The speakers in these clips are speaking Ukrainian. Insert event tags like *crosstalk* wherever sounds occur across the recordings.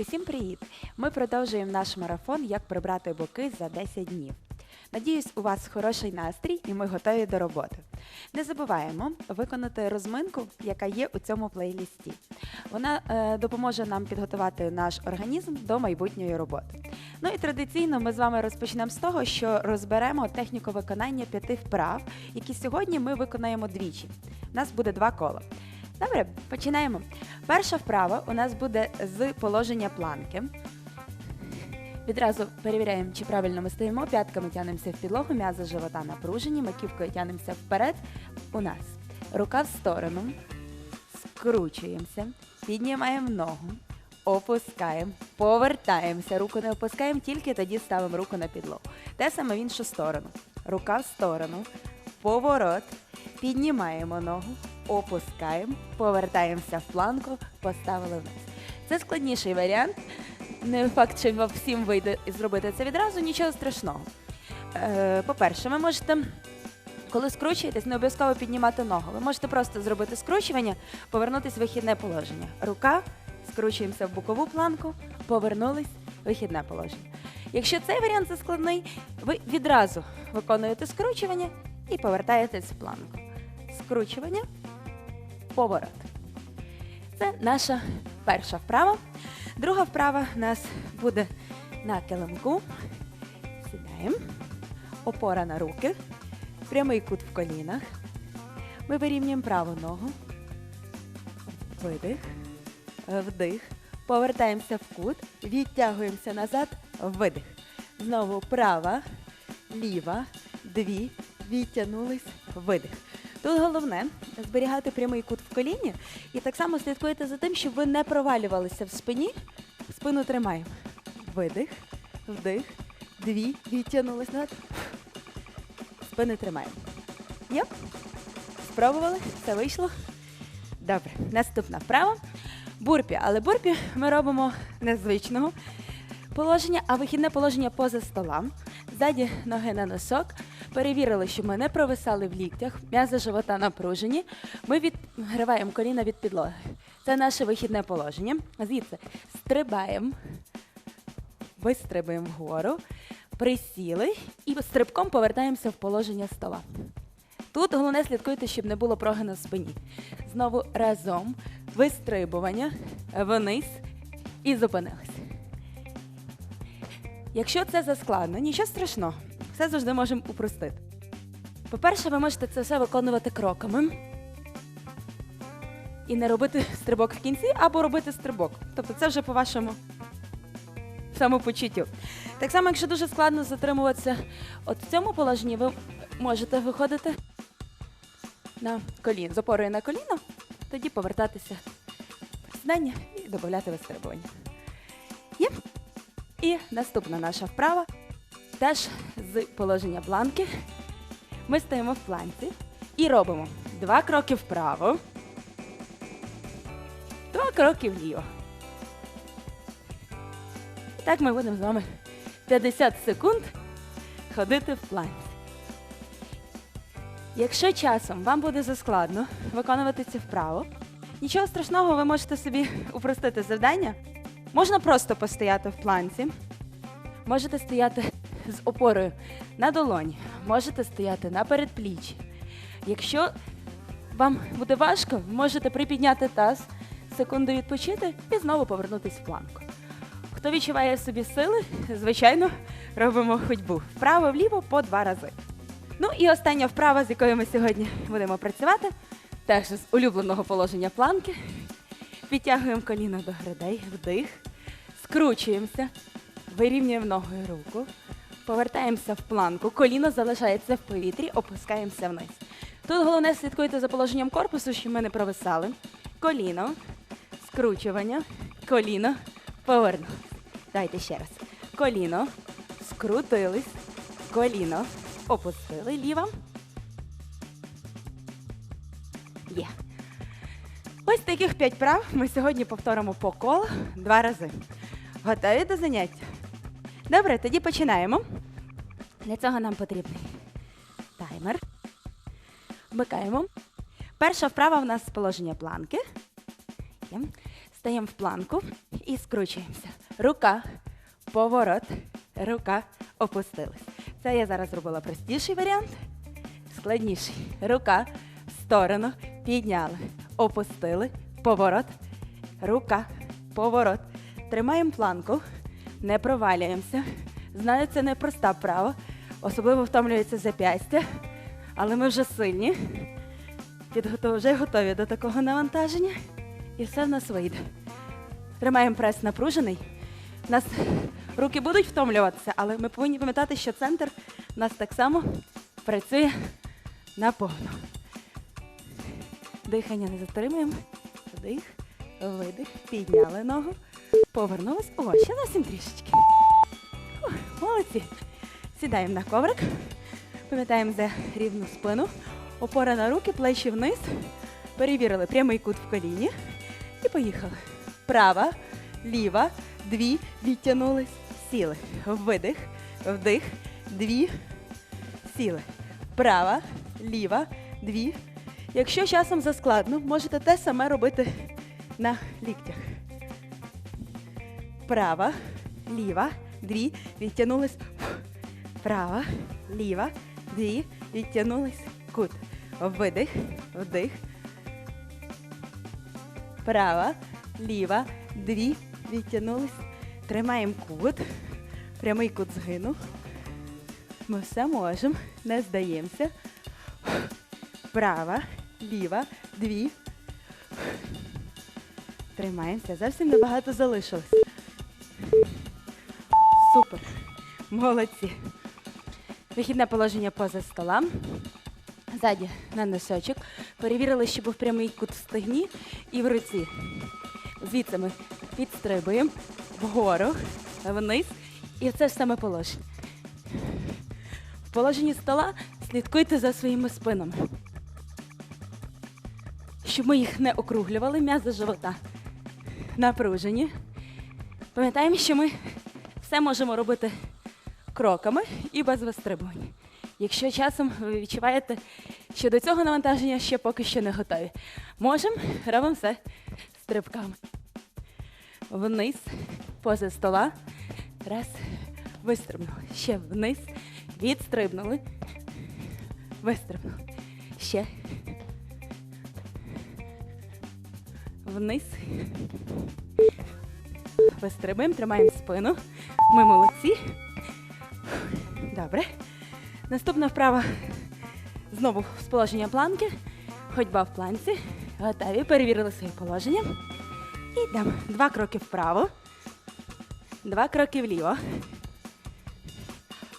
Усім привіт! Ми продовжуємо наш марафон Як прибрати боки за 10 днів. Надіюсь, у вас хороший настрій і ми готові до роботи. Не забуваємо виконати розминку, яка є у цьому плейлісті. Вона е, допоможе нам підготувати наш організм до майбутньої роботи. Ну і традиційно ми з вами розпочнемо з того, що розберемо техніку виконання п'яти вправ, які сьогодні ми виконаємо двічі. У нас буде два кола. Добре, починаємо. Перша вправа у нас буде з положення планки. Відразу перевіряємо, чи правильно ми стоїмо. П'ятками тянемося в підлогу, м'язи живота напружені, маківкою тянемося вперед. У нас рука в сторону, скручуємося, піднімаємо ногу, опускаємо, повертаємося. Руку не опускаємо, тільки тоді ставимо руку на підлогу. Те саме в іншу сторону. Рука в сторону, поворот, піднімаємо ногу, опускаємо, повертаємося в планку, поставили вниз. Це складніший варіант. Не факт, що всім вийде зробити це відразу, нічого страшного. Е, По-перше, ви можете, коли скручуєтесь, не обов'язково піднімати ногу. Ви можете просто зробити скручування, повернутися в вихідне положення. Рука, скручуємося в бокову планку, повернулись в вихідне положення. Якщо цей варіант заскладний, ви відразу виконуєте скручування і повертаєтесь в планку. Скручування, поворот. Це наша перша вправа. Друга вправа у нас буде на килимку. Сідаємо. Опора на руки. Прямий кут в колінах. Ми вирівнюємо праву ногу. Видих. Вдих. Повертаємося в кут. Відтягуємося назад. Видих. Знову права, ліва, дві. Відтягнулись. Видих. Тут головне зберігати прямий кут в коліні і так само слідкуйте за тим, щоб ви не провалювалися в спині. Спину тримаємо. Видих, вдих, дві, відтягнулись назад. Спини тримаємо. Є? Спробували? Все вийшло? Добре. Наступна вправа. Бурпі. Але бурпі ми робимо незвичного положення, а вихідне положення поза столом. Ззаді ноги на носок. Перевірили, щоб ми не провисали в ліктях, м'язи живота напружені. Ми відгриваємо коліна від підлоги. Це наше вихідне положення. Звідси стрибаємо, вистрибуємо вгору, присіли і стрибком повертаємося в положення стола. Тут головне слідкуйте, щоб не було прогину в спині. Знову разом вистрибування вниз і зупинились. Якщо це заскладно, нічого страшного, все завжди можемо упростити. По-перше, ви можете це все виконувати кроками і не робити стрибок в кінці, або робити стрибок. Тобто це вже по вашому самопочуттю. Так само, якщо дуже складно затримуватися от в цьому положенні, ви можете виходити на коліно, з опорою на коліно, тоді повертатися в сідання і додати вистрибування. І наступна наша вправа теж з положення планки. Ми стоїмо в планці і робимо два кроки вправо, два кроки вліво. Так ми будемо з вами 50 секунд ходити в планці. Якщо часом вам буде заскладно виконувати цю вправу, нічого страшного, ви можете собі упростити завдання. Можна просто постояти в планці, можете стояти з опорою на долоні, можете стояти на передпліччі. Якщо вам буде важко, можете припідняти таз, секунду відпочити і знову повернутися в планку. Хто відчуває в собі сили, звичайно, робимо ходьбу вправо-вліво по два рази. Ну і остання вправа, з якою ми сьогодні будемо працювати, теж з улюбленого положення планки. Підтягуємо коліно до грудей, вдих, скручуємося, вирівнюємо ногою руку, повертаємося в планку, коліно залишається в повітрі, опускаємося вниз. Тут головне слідкуйте за положенням корпусу, щоб ми не провисали. Коліно, скручування, коліно, повернули. Давайте ще раз. Коліно, скрутились, коліно, опустили. Ліво. Таких п'ять прав ми сьогодні повторимо по колу два рази. Готові до заняття? Добре, тоді починаємо. Для цього нам потрібний таймер. Вмикаємо. Перша вправа в нас положення планки. Стаємо в планку і скручуємося. Рука, поворот, рука, опустилась. Це я зараз зробила простіший варіант. Складніший. Рука в сторону підняли, опустили, поворот, рука, поворот. Тримаємо планку, не провалюємося. Знаю, це не проста вправа, особливо втомлюється зап'ястя, але ми вже сильні. Підготов... Вже готові до такого навантаження. І все в нас вийде. Тримаємо прес напружений. У нас руки будуть втомлюватися, але ми повинні пам'ятати, що центр у нас так само працює наповну. Дихання не затримуємо. Вдих, видих, підняли ногу, повернулись. О, ще зовсім трішечки. Фух, молодці. Сідаємо на коврик, пам'ятаємо за рівну спину, опора на руки, плечі вниз. Перевірили прямий кут в коліні. І поїхали. Права, ліва, дві, відтягнулись, сіли. Видих, вдих, дві, сіли. Права, ліва, дві. Якщо часом заскладно, можете те саме робити на ліктях. Права, ліва, дві, відтягнулись. Права, ліва, дві, відтягнулись. Кут. Видих, вдих. Права, ліва, дві, відтягнулись. Тримаємо кут. Прямий кут згину. Ми все можемо, не здаємося. Права, ліва, дві. Тримаємося. Зовсім небагато залишилось. Супер. Молодці. Вихідне положення поза стола. Ззаді на носочок. Перевірили, що був прямий кут в стегні і в руці. Звідси ми підстрибуємо вгору, вниз. І це ж саме положення. В положенні стола слідкуйте за своїми спинами. Щоб ми їх не округлювали, м'язи живота напружені. Пам'ятаємо, що ми все можемо робити кроками і без вистрибування. Якщо часом ви відчуваєте, що до цього навантаження ще поки що не готові, можемо робимо все стрибками. Вниз, поза стола. Раз, вистрибнули. Ще вниз, відстрибнули. Вистрибнули. Ще. Вниз. Вистрибуємо, тримаємо спину. Ми молодці. Добре. Наступна вправа знову з положення планки. Ходьба в планці. Готові. Перевірили своє положення. І йдемо. Два кроки вправо. Два кроки вліво.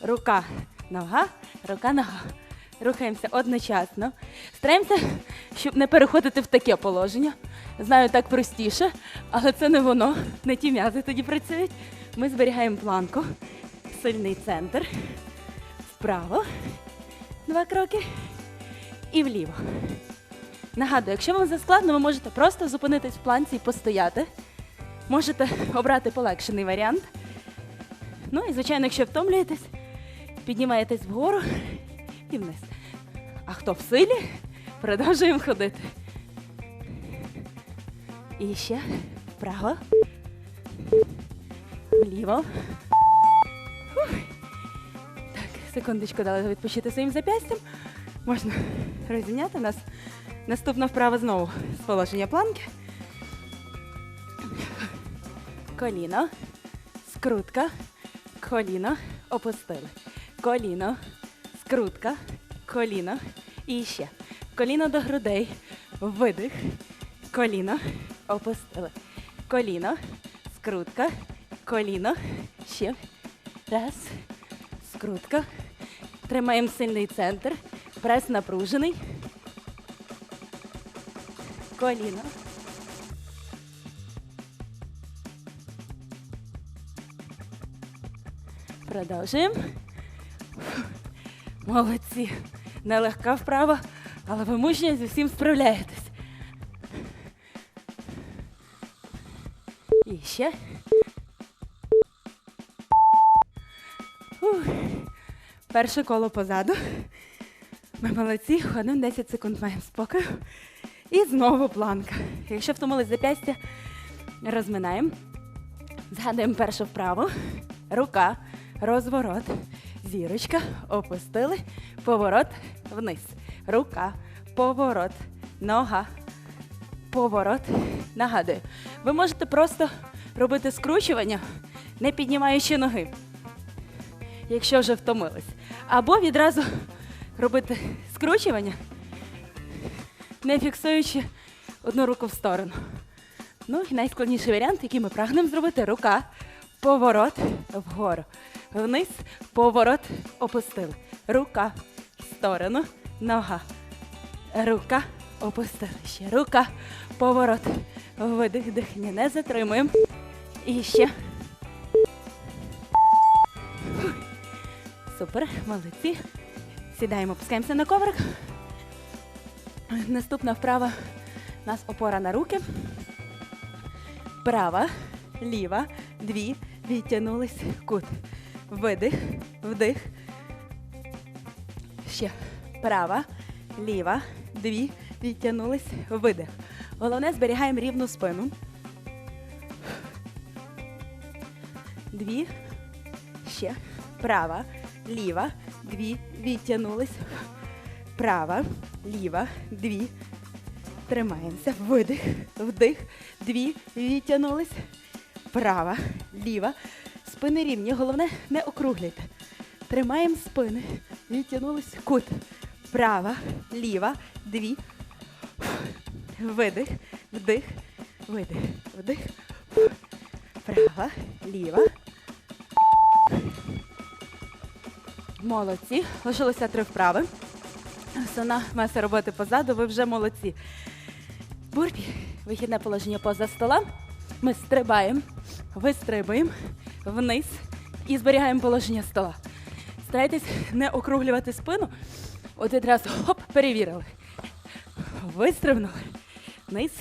Рука, нога, рука, нога. Рухаємося одночасно. Стараємося, щоб не переходити в таке положення. Знаю, так простіше, але це не воно. Не ті м'язи тоді працюють. Ми зберігаємо планку. Сильний центр. Вправо. Два кроки. І вліво. Нагадую, якщо вам заскладно, ви можете просто зупинитись в планці і постояти. Можете обрати полегшений варіант. Ну і, звичайно, якщо втомлюєтесь, піднімаєтесь вгору і вниз. А хто в силі, продовжуємо ходити. І ще вправо, вліво. Так, секундочку дали відпочити своїм зап'ястям. Можна розімняти нас. Наступна вправа знову з положення планки. Коліно, скрутка, коліно, опустили. Коліно, скрутка, коліно. І ще. Коліно до грудей. Видих. Коліно. Опустили. Коліно. Скрутка. Коліно. Ще. Раз. Скрутка. Тримаємо сильний центр. Прес напружений. Коліно. Продовжуємо. Молодці. Нелегка вправа, але ви мужньо зі всім справляєтесь. Ще. Ух. Перше коло позаду. Ми молодці, ходимо 10 секунд маємо спокою. І знову планка. Якщо втомились зап'ястя, Розминаємо. Згадуємо першу вправу. Рука, розворот, зірочка, опустили, поворот вниз. Рука, поворот, нога, поворот. Нагадую, ви можете просто робити скручування, не піднімаючи ноги, якщо вже втомились. Або відразу робити скручування, не фіксуючи одну руку в сторону. Ну і найскладніший варіант, який ми прагнемо зробити, рука, поворот вгору. Вниз, поворот, опустили. Рука в сторону, нога. Рука, опустили. Ще рука, поворот. Видих, дихання не затримуємо. І ще. Супер, молодці. Сідаємо, опускаємося на коврик. Наступна вправа у нас опора на руки. Права, ліва, дві, відтягнулись, кут. Видих, вдих. Ще. Права, ліва, дві, відтягнулись, видих. Головне, зберігаємо рівну спину. Дві. Ще. Права, ліва, дві, відтягнулись. Права, ліва, дві. Тримаємося. Видих, вдих, дві, відтягнулись. Права, ліва. Спини рівні. Головне, не округлюйте. Тримаємо спини. Відтягнулись. Кут. Права, ліва, дві. Видих, вдих, видих, вдих. Права, ліва. Молодці. Лишилося три вправи. Основна маса роботи позаду, ви вже молодці. Бурпі, вихідне положення поза стола. Ми стрибаємо, вистрибуємо вниз і зберігаємо положення стола. Старайтесь не округлювати спину. От відразу хоп, перевірили. Вистрибнули. Вниз.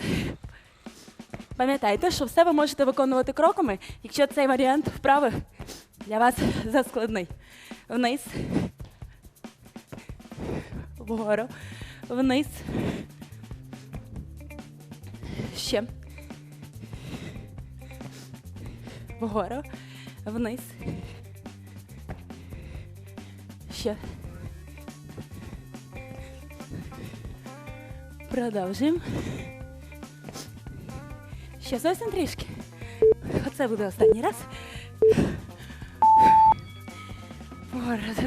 Пам'ятайте, що все ви можете виконувати кроками, якщо цей варіант вправи для вас *laughs* заскладний. Вниз. Вгору. Вниз. Ще. Вгору. Вниз. Ще. Продовжуємо. Ще зовсім трішки. Оце буде останній раз.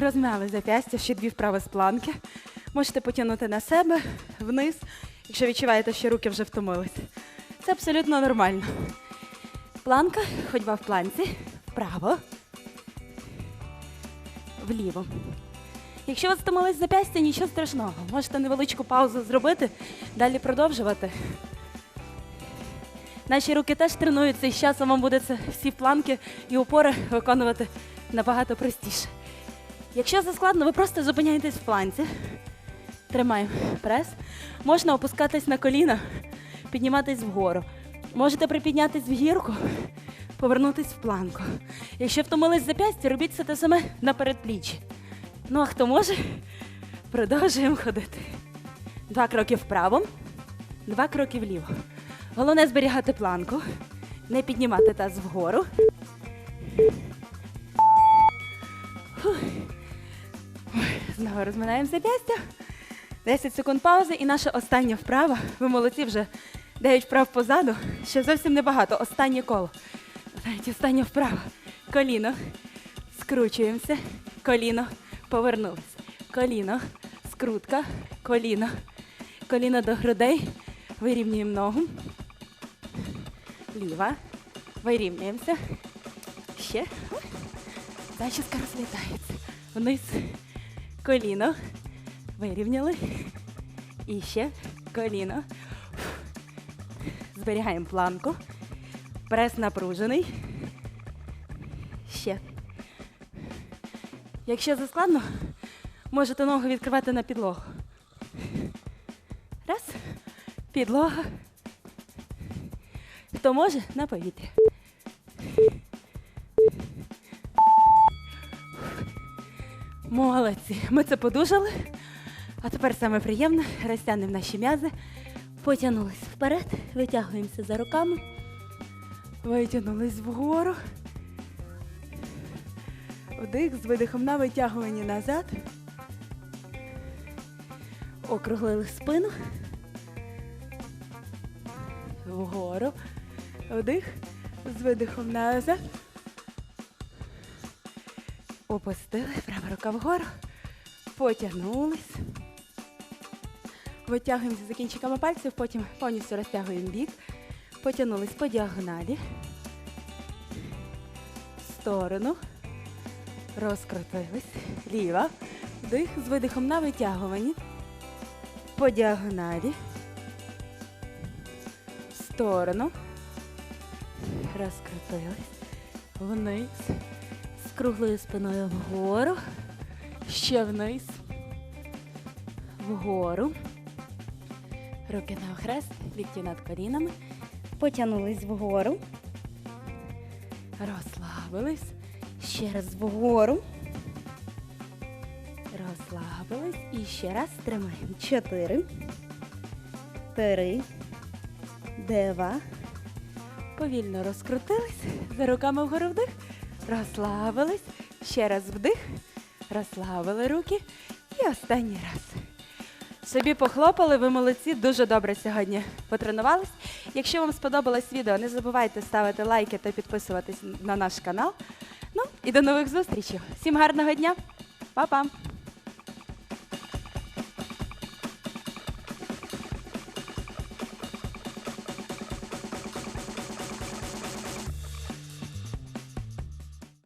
Розмяли зап'ястя, ще дві вправи з планки. Можете потягнути на себе, вниз, якщо відчуваєте, що руки вже втомились. Це абсолютно нормально. Планка, ходьба в планці, вправо, вліво. Якщо ви стомились зап'ястя, нічого страшного. Можете невеличку паузу зробити, далі продовжувати. Наші руки теж тренуються, і з часом вам буде це всі планки і опори виконувати набагато простіше. Якщо заскладно, ви просто зупиняєтесь в планці. Тримаємо прес. Можна опускатись на коліна, підніматись вгору. Можете припіднятись в гірку, повернутись в планку. Якщо втомились зап'ястя, робіть це те саме на передпліччі. Ну а хто може, продовжуємо ходити. Два кроки вправо, два кроки вліво. Головне зберігати планку, не піднімати таз вгору. Знову розминаємо зап'ястя. 10 секунд паузи і наша остання вправа. Ви молодці вже 9 вправ позаду. Ще зовсім небагато. Останнє коло. Навіть остання вправа. Коліно. Скручуємося. Коліно. Повернулись. Коліно. Скрутка. Коліно. Коліно до грудей. Вирівнюємо ногу. Ліва. Вирівнюємося. Ще. Зачіска розлітається. Вниз. Коліно. Вирівняли. І ще коліно. Зберігаємо планку. Прес напружений. Ще. Якщо заскладно, можете ногу відкривати на підлогу. Раз. Підлога. Хто може, на повітря. Молодці. Ми це подужали. А тепер саме приємне. Розтягнемо наші м'язи. Потягнулись вперед, витягуємося за руками. Витягнулись вгору. Вдих з видихом на витягування назад. Округлили спину. Вгору. Вдих. З видихом назад. Опустили. Права рука вгору. Потягнулись. Витягуємося за кінчиками пальців, потім повністю розтягуємо бік. Потягнулись по діагоналі. В сторону. Розкрутились. Ліва. Вдих з видихом на витягуванні. По діагоналі. В сторону. Розкрутились. Вниз. Круглою спиною вгору. Ще вниз. Вгору. Руки на охрест, лікті над колінами. Потягнулись вгору. Розслабились. Ще раз вгору. Розслабились. І ще раз тримаємо. Чотири. Три. Два. Повільно розкрутились. За руками вгору вдих. Розслабились. Ще раз вдих. Розслабили руки. І останній раз. Собі похлопали, ви молодці, дуже добре сьогодні потренувались. Якщо вам сподобалось відео, не забувайте ставити лайки та підписуватись на наш канал. Ну і до нових зустрічей. Всім гарного дня. Па-па!